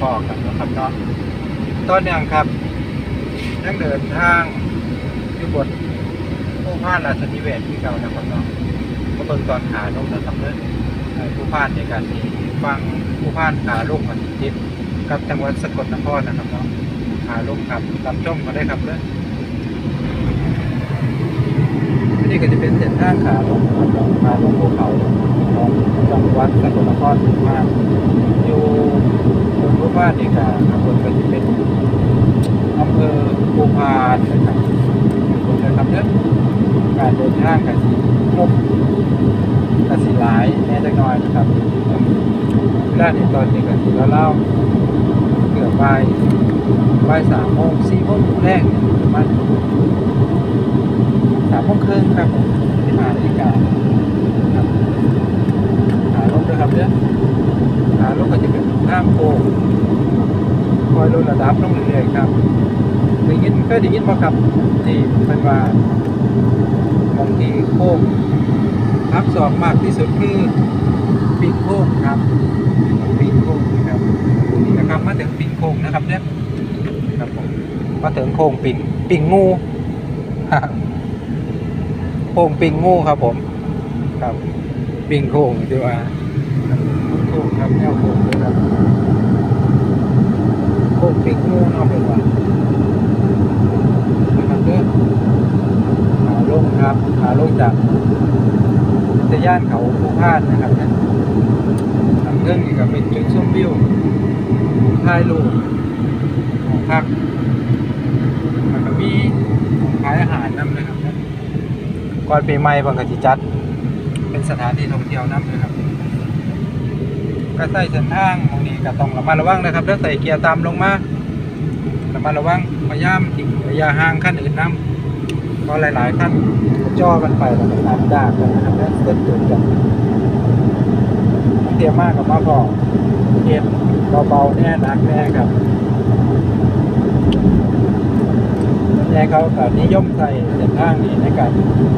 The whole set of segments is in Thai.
พอกันนะครับเนาะต้นยังครับยังเดินทางอยู่บนผู้พานราชนิเวศที่เก่านะครับเนาะก็เบิ่งตอนขาลงนะครับเนาะผู้พานในการที่ฟังผู้พานขาลงมาทิศกับจังหวัดสกลนครนะครับเนาะขาลงครับรับชมมาได้ครับเนาะนี่ก็จะเป็นเส้นทางขาลงขาลงภูเขา ของจังหวัดสกลนครมากอยู่บนภูพานนี่ค่ะข้างบนก็จะเป็นอำเภอภูพานนะครับขอบคุณนะครับเนื่อการเดินทางกันสีมุกกันสีหลายแน่จักหน่อยนะครับเวลาในตอนนี้ก็สีแล้วเล่าเกือบบ่ายบ่ายสามโมงสี่โมงแรกเนี่ยประมันสามโมงครึ่งครับที่มานาฬิกาครับ ครับเนี่ยขาลงก็จะเป็นข้าโค้งคอยลดระดับลงเรื่อยๆครับได้ยินเคยได้ยินบ่ครับที่เป็นว่าบางทีโค้งทับสองมากที่สุดคือปีกโค้งครับปีกโค้งนะครับนี่นะครับมาถึงปีกโค้งนะครับเนี่ยครับผมมาถึงโค้งปิงปิงงูโค้งปิงงูครับผม ครับปิงโค้งดีกว่า โค้งครับแนวโค้งเลยครับโค้งปิงงูเนาะเป็นว่านะครับเด้อขาลงครับขาลงจากสย่านเขาภูพานนะครับเนี่ยทางเรื่องนี้ก็เป็นจุดชมวิวถ่ายรูปของพักแล้วก็มีของขายอาหารนำนะครับก่อนปีใหม่บางกะจิจัด เป็นสถานที่ท่องเที่ยวน้ำเลยครับ ก็ใส่เส้นทางตรงนี้ก็ต้องระมัดระวังนะครับแล้วใส่เกียร์ตามลงมาระมัดระวังพยายามทิ้งระยะห่างขั้นอื่นน้ำเพราะหลายๆขั้นจ่อกันไปแล้วก็ตามดากันนะครับแล้วเส้นตุ่นกันเตรียมมากกับมาพอเก็บเบาๆแน่นักแน่ครับแยเขาก็นิยมใส่เส้นทางนี้ในการ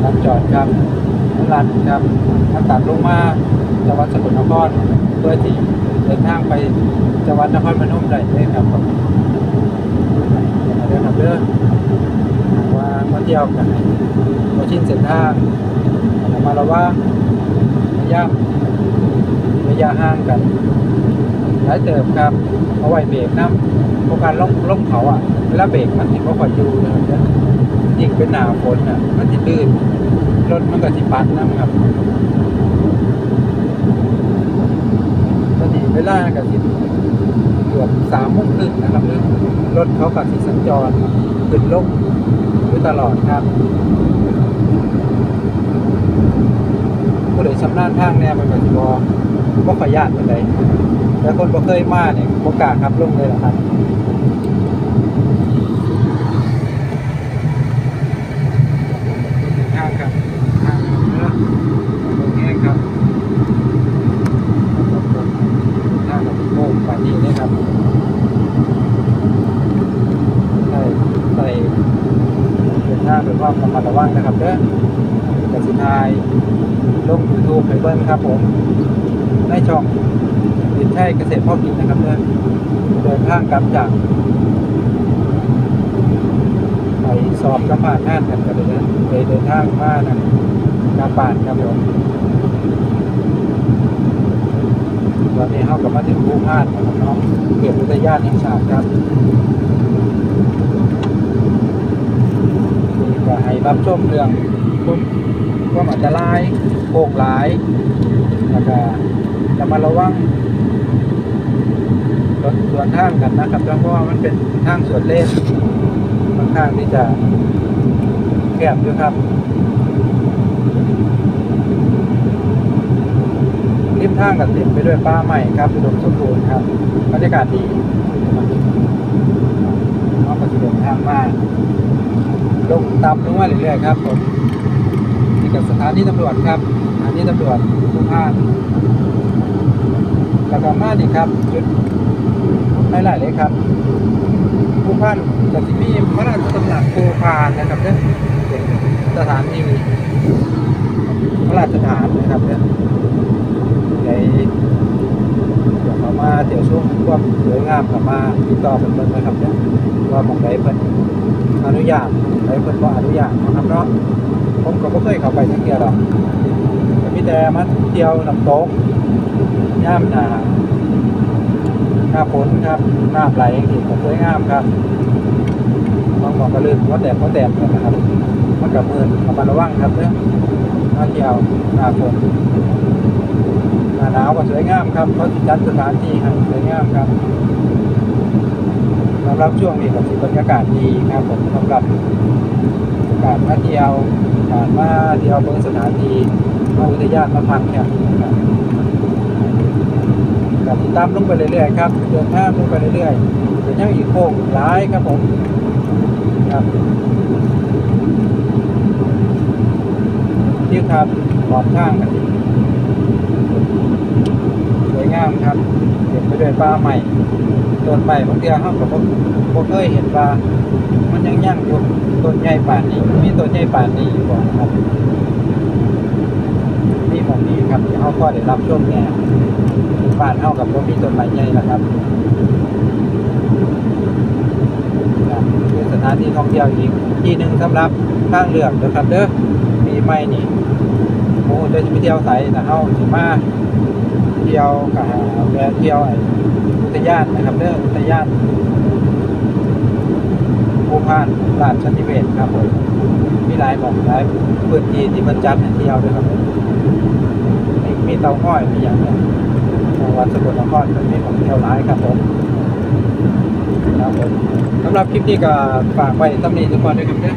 สัญจรครับลัดครับมาตัดลงมา จังหวัดสกลนครเพื่อที่เดินทางไปจังหวัดนครพนมได้เลยครับผมเดินครับเด้อว่ามาเที่ยวกันมาชินเส้นทางมาระว่าระยะระยะห่างกันหลายเติบครับเอาไว้เบรกน้ำเพราะการล่องล่องเขาอะเวลาเบรกมันเห็นว่าคอยอยู่นะครับยิ่งเป็นหนาฝนอะมันจะลื่นรถมันก็จะปัดน้ำครับตอนนี้ เวลากับสิเกือบสามโมงครึ่งนะครับรถเขากับสิสัญจรขึ้นลงอยู่ตลอดครับ ผู้โดยสารนาญทางเนี่ยมันก็จะบอว่าขยานมันใดแต่คนบ่เคยมาเนี่ยโอกาสครับลงเลยนะครับทางครับทางเนื้อตรงนี้ครับทางกับโมงป่านนี้นะครับใส่ใส่ เป็นทางเป็นว่าระมัดระวังนะครับเด้อกสิทายลงยูทูบให้เบิ้ลครับผมในช่องดินแท้เกษตรพ่อกินนะครับเพื่อเดินทางกลับจากไปสอบสัมภาษณ์งานกันกันเลยนะไปเดินทางมานะกาปานครับผมตอนนี้เข้ากับมาถึงภูพานนะครับเนาะเกียรติอุทยานแห่งชาติครับนี่ ก็ให้รับชมเรื่องคุณความอันตรายโค้งหลายแล้วก็ระมัดระวังรถสวนทางกันนะครับเพราะว่ามันเป็นทางสวนเลนค่อนข้างที่จะแคบอยู่ครับริมทางกับเต็มไปด้วยป่าใหม่ครับอุดมสมบูรณ์ครับบรรยากาศดีน้องก็จะเดินทางมาก ลงต่ำลงมาเรื่อยๆครับผมนี่กับสถานีตำรวจครับสถานีตำรวจภูพานแล้วก็มาดีครับจุดหลายๆเลยครับภูพานกับที่มีพระราชตำหนักภูพานนะครับเนี่ยสถานที่พระราชฐานนะครับเนี่ยในเดี๋ยวเขามาเดี๋ยวช่วงพวกสวยงามกลับมาติดต่อเป็นเพิ่นนะครับเนี่ยว่าของใดเพิ่น อนุญาตใดเพิ่นบ่อนุญาตนะครับเนาะผมก็บ่เคยเข้าไปจักเที่ยวหรอกก็มีแต่มาเที่ยวน้ำตกย่ามหนาหน้าฝนครับน้ำไหลอย่างที่ก็สวยงามครับบางบอกก็ลื่นว่าแดดว่าแดดนนะครับมันกับมือระมัดระวังครับเด้อมาเที่ยวหน้าฝนหน้าหนาวก็สวยงามครับเขาจัดสถานที่ให้สวยงามครับ สำหรับช่วงนี้ก็สิบรรยากาศดีครับผมสำหรับการมาเที่ยวการมาเที่ยวเบิ่งสถานที่มาอุทยานมาพักเนี่ยนะครับกับติดตามลงไปเรื่อยๆครับเดินทางลงไปเรื่อยๆเป็นยังอีกโค้งหลายครับผมครับที่ครับขอบข้างกัน วยงามครับเห็นไปด้วยปลาใหม่ต้นใหม่บางทีเขาก็บ่บ่เคยเห็นปลามันยังยั่งอยู่ต้นใหญ่ป่านนี้มีต้นใหญ่ป่านนี้อยู่บ่ครับนี่มองนี้ครับที่เขาก็ได้รับช่วงแง่บ้านเฮากับบ่มีต้นไม้ใหญ่นะครับครับเป็นสถานที่ท่องเที่ยวอีกที่หนึ่งสำหรับทางเลือกนะครับเด้อปีใหม่นี่โอ้เดี๋ยวจะไปเที่ยวไสนะเฮาสิมา ที่ยวกับแวะเที่ยวไอ้อุทยานนะครับเด้ออุทยานภูพานราชนิเวศครับผมมีหลายหมองหลายพื้นที่ที่มันจัดให้เที่ยวด้วยครับมีมีเตาห้อยมีอย่างเนี้ยจังหวัดสกลนครมันมีของเที่ยวหลายครับผมครับผมสำหรับคลิปนี้ก็ฝากไว้ตำหนิทุกคนด้วยครับเด้อ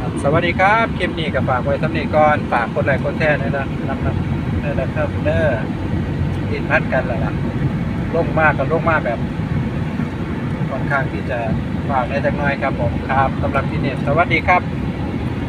ครับสวัสดีครับ คลิปนี้ก็ฝากไว้สำนีก่อน ฝากกดไลค์กดแชร์ด้นะนำนำเด้ อนะครับเด้ออินพัดกันแล้วล่ะลงมากกับลงมากแบบค่อนข้างที่จะฝากได้จักน้อยครับผมครับสำหรับที่เนี่สวัสดีครับ